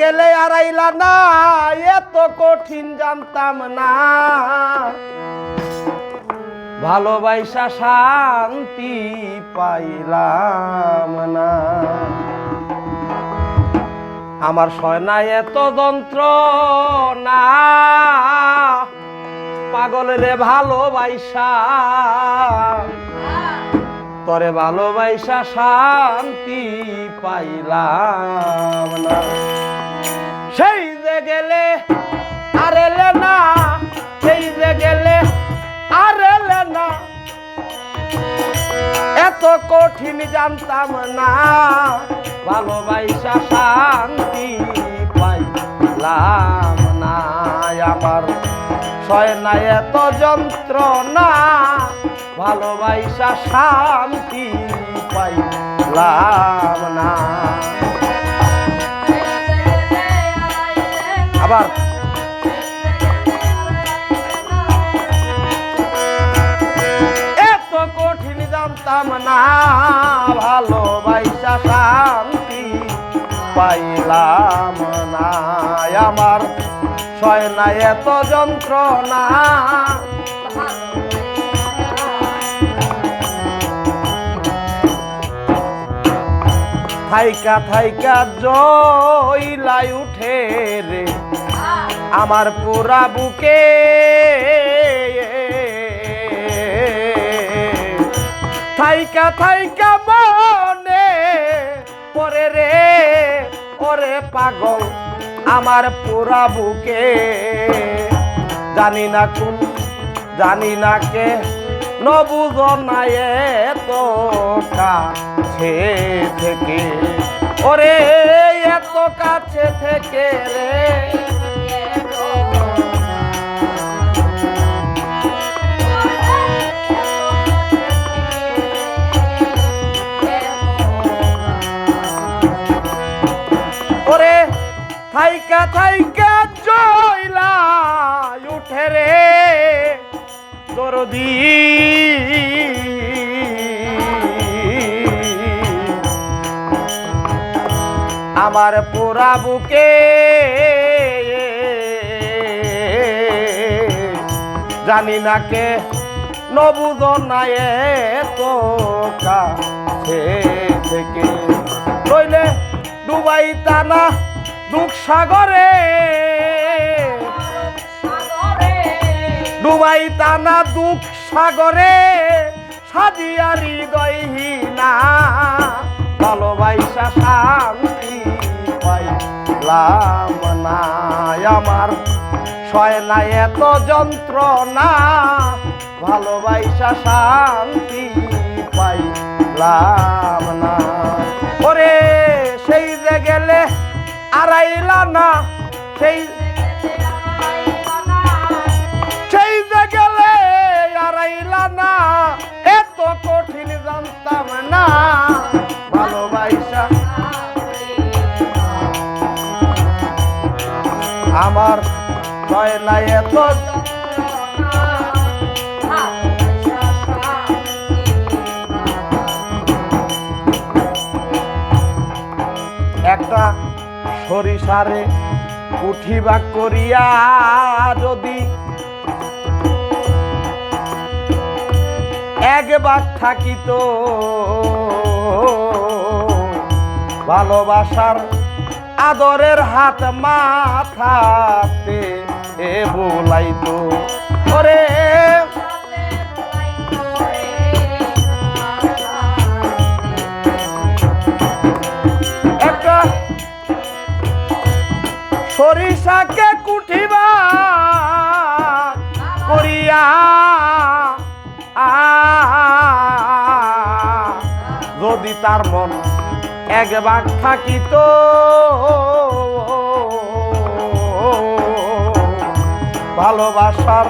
গেলে আড়াইলা না, এত কঠিন জানতাম না। ভালোবাসা শান্তি পাইলাম না। আমার সয়না এত যন্ত্র না পাগল রে ভালোবাসা। তরে ভালোবাসা শান্তি পাইলাম না। গেলে, আর এলে না, সেই যে গেলে, আর এলে না। এত কঠিন জানতাম না, ভালোবাসা শান্তি পাইলাম না। আমার সয় না এত যন্ত্রণা, ভালোবাসা শান্তি পাইলাম না। আবার। এত কঠিন জানতাম না, ভালোবাসা শান্তি পাইলাম না। আমার সয় না এত যন্ত্রণা। থাইকা থাইকা জইলাই উঠে রে। আমার পুরা বুকে। থাইকা থাইকা মনে পরে রে, ওরে পাগল আমার পুরা বুকে। জানি না কোন, জানি না কে নবুজ এত কাছে থেকে। ওরে, এত কাছে থেকে রে। থাইকা থাইকা জইলা উঠে রে। দরদি। আমার পোড়া বুকে জানি না কে নবুদ না তো কাছে থেকে। রইলে ডুবাই টানা দুঃখ সাগরে। ডুবাই টানা দুঃখ সাগরে। সাজিয়া হৃদয়হীনা ভালোবাসা শান্তি পাইলাম না। আমার সয় না এত যন্ত্রণা, ভালোবাসা শান্তি পাইলাম না। আড়াইলা না, সেই সেই যে গেলে আড়াইলা না, এত কঠিন জানতাম না, ভালোবাসা। আমার কয় না এত। একটা সরিষারে উঠিবা করিয়া যদি একবার থাকিত ভালোবাসার আদরের হাত মাথাতে এ বোলাইতো। যদি তার মন এক ভাগ থাকিত, ভালোবাসার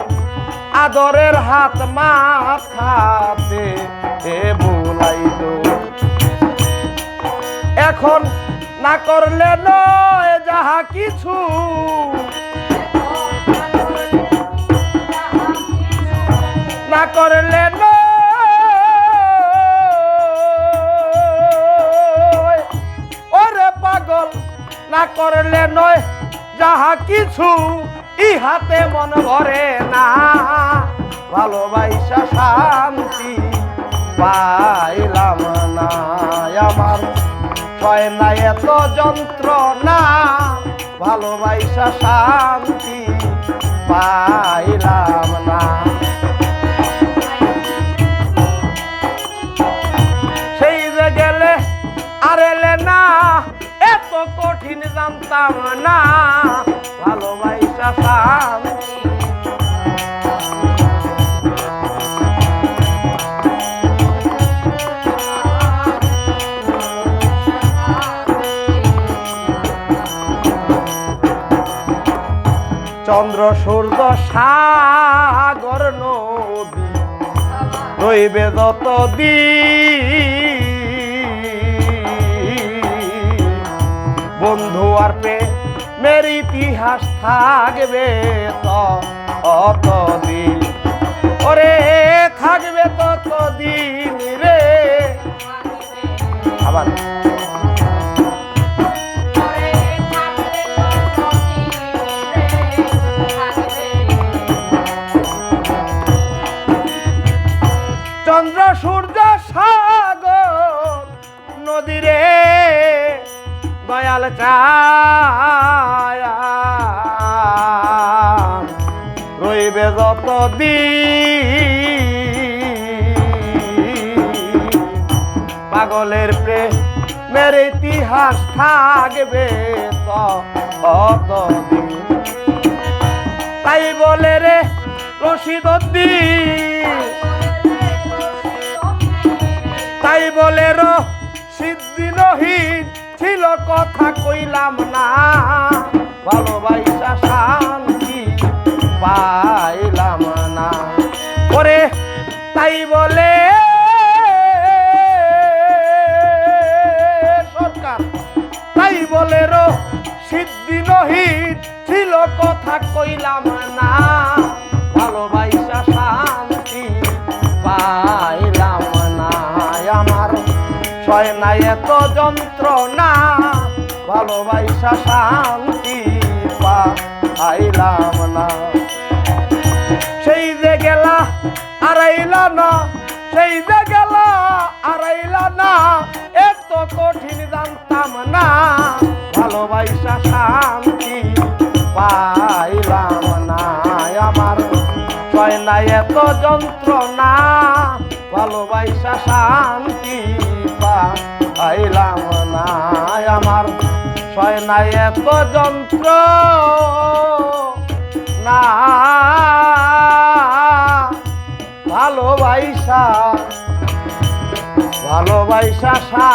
আদরের হাত মাথাতে বুলাইত এখন না করলে নয় যাহা কিছু না করলে নয়। ওরে পাগল, না না করলে নয়। যাহা কিছু ইহাতে মন ভরে না। ভালোবাসা শান্তি পাইলাম না আমার। ছয় না এত যন্ত্রণা। ভালোবাসা শান্তি পাইলাম না এত কঠিন জানতাম না ভালোবাসা চন্দ্র সূর্য সাগর নদী রইবে যত বন্ধু আর পে মের ইতিহাস থাকবে তো অত দিন ওরে থাকবে ততদিন রে? আবার দয়াল ছায়া। রইবে যত পাগলের প্রেমের ইতিহাস থাকবে তো অত দিন তাই বলে রে রশিদুদ্দিন তাই বলে রো সিদ্ধি নহিত ছিল কথা কইলাম না। ভালোবাসা শান্তি পাইলাম না। ওরে, তাই বলে সরকার, তাই বলে রো, সিদ্ধি নহিত ছিল কথা কইলাম না। ভালোবাসা শান্তি পাইলাম না। আমার ছয় না এত যন্ত্রণা ভালোবাসা শান্তি পাইলাম না। সেই যে গেলা, আড়াইলা না, সেই যে গেলা, আড়াইলা না এত কঠিন জানতাম না। ভালোবাসা শান্তি পাইলাম না। আমার ছয় না এত যন্ত্রণা। ভালোবাসা শান্তি পাইলাম না। আমার ছয় না এত যন্ত্র না ভালোবাসা ভালোবাসা সা